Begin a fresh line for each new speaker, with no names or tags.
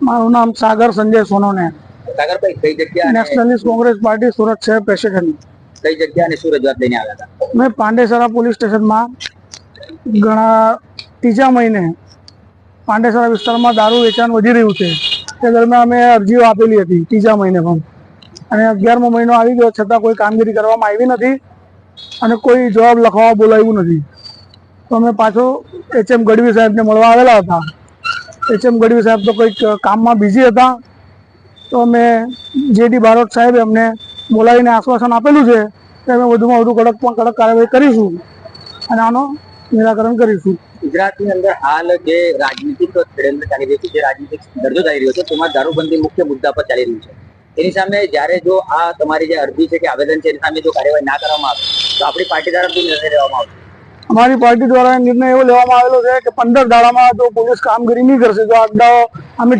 મારું નામ સાગર સંજય સોનોને.
સાગરભાઈ કઈ જગ્યા
નેશનલિસ્ટ કોંગ્રેસ પાર્ટી સુરત શહેર પ્રેસિડેન્ટ
કઈ જગ્યા અને શું રજૂઆત લઈને આવ્યા હતા?
મેં પાંડેસરા પોલીસ સ્ટેશનમાં ઘણા ત્રીજા મહિને પાંડેસરા વિસ્તારમાં દારૂ વેચાણ વધી રહ્યું છે. તે દરમિયાન અમે અરજીઓ આપેલી હતી ત્રીજા મહિને પણ. અને અગિયારમો મહિનો આવી ગયો છતાં કોઈ કામગીરી કરવામાં આવી નથી અને કોઈ જવાબ લખવા બોલાવ્યું નથી. તો અમે પાછો એચએમ ગઢવી સાહેબને મળવા આવેલા હતા. એચએમ ગઢવી સાહેબ તો કંઈક કામમાં બિઝી હતા. તો અમે જેડી બારોટ સાહેબે અમને બોલાવીને આશ્વાસન આપેલું છે કે અમે વધુમાં વધુ કડક પણ કડક કાર્યવાહી કરીશું અને આનો નિરાકરણ કરીશું.
ગુજરાતની અંદર હાલ જે રાજનીતિક ષડયંત્ર ચાલી રહ્યું છે, જે રાજનીતિક દરજ્જો ચાલી રહ્યો છે, તેમાં દારૂબંધી મુખ્ય મુદ્દા પર ચાલી રહ્યું છે. એની સામે જ્યારે જો આ તમારી જે અરજી છે કે આવેદન છે, એની સામે જો કાર્યવાહી ના કરવામાં આવે, તો આપણી પાર્ટી તરફથી નિર્ણય લેવામાં આવશે.
અમારી પાર્ટી દ્વારા નિર્ણય એવો લેવામાં આવેલો છે કે પંદર દાડામાં જો પોલીસ કામગીરી નહીં કરશે. તો આ અમે